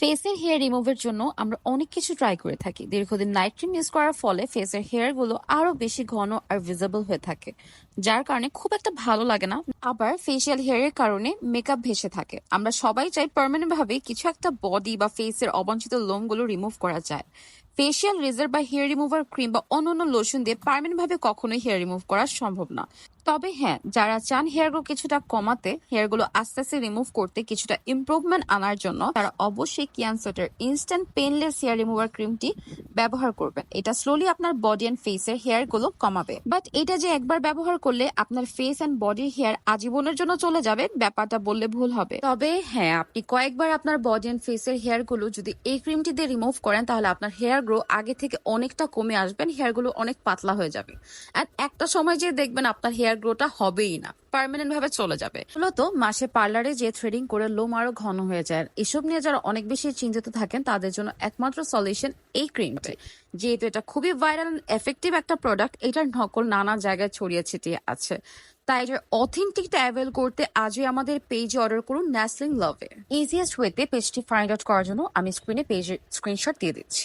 ফেসের হেয়ার রিমুভের জন্য আমরা অনেক কিছু ট্রাই করে থাকি। দীর্ঘদিন নাইট ক্রিম ইউজ করার ফলে ফেসের হেয়ারগুলো আরও বেশি ঘন আর ভিজিবল হয়ে থাকে, যার কারণে খুব একটা ভালো লাগে না। আবার ফেসিয়াল হেয়ারের কারণে মেকআপ ভেসে থাকে। আমরা সবাই চাই পার্মানেন্ট ভাবে কিছু একটা বডি বা ফেসের অবাঞ্ছিত লোমগুলো রিমুভ করা যায়। ফেসিয়াল রেজার বা হেয়ার রিমুভার ক্রিম বা অন্যান্য লোশন দিয়ে পার্মানেন্ট ভাবে কখনোই হেয়ার রিমুভ করা সম্ভব না। তবে হ্যাঁ যারা চান হেয়ার গ্রো কিছুটা কমাতে হেয়ারগুলো আস্তে আস্তে রিমুভ করতে কিছুটা ইমপ্রুভমেন্ট আনার জন্য, তারা অবশ্যই কিয়ানসেটের ইনস্ট্যান্ট পেনলেস হেয়ার রিমুভার ক্রিমটি ব্যবহার করবেন। এটা স্লোলি আপনার বডি অ্যান্ড ফেসের হেয়ারগুলো কমাবে। বাট এটা যে একবার ব্যবহার করলে আপনার ফেস অ্যান্ড বডির হেয়ার আজীবনের জন্য চলে যাবে, ব্যাপারটা বললে ভুল হবে। তবে হ্যাঁ আপনি কয়েকবার আপনার বডি অ্যান্ড ফেসের হেয়ারগুলো যদি এই ক্রিমটি দিয়ে রিমুভ করেন, তাহলে আপনার হেয়ার গ্রো আগে থেকে অনেকটা কমে আসবেন হেয়ারগুলো অনেক পাতলা হয়ে যাবে। আর একটা সময় যে দেখবেন আপনার হেয়ার গ্রোটা হবেই না পার্মানেন্ট ভাবে চলে যাবে। মূলত মাসে পার্লারে যে থ্রেডিং করে লোম আরও ঘন হয়ে যায়। এসব নিয়ে যারা অনেক বেশি চিন্তিত থাকেন, তাদের জন্য একমাত্র সলিউশন এই ক্রিমটি যেহেতু এটা খুবই ভাইরাল এফেক্টিভ একটা প্রোডাক্ট এটার নকল নানা জায়গায় ছড়িয়ে ছিটিয়ে আছে। তাই এটার অথেন্টিকটা অ্যাভেল করতে আজই আমাদের পেজে অর্ডার করুন ন্যাসলিং লাভে ইজিয়েস্ট ওয়েতে পেজটি ফাইন্ড আউট করার জন্য আমি স্ক্রিনে পেজের স্ক্রিনশট দিয়ে দিচ্ছি।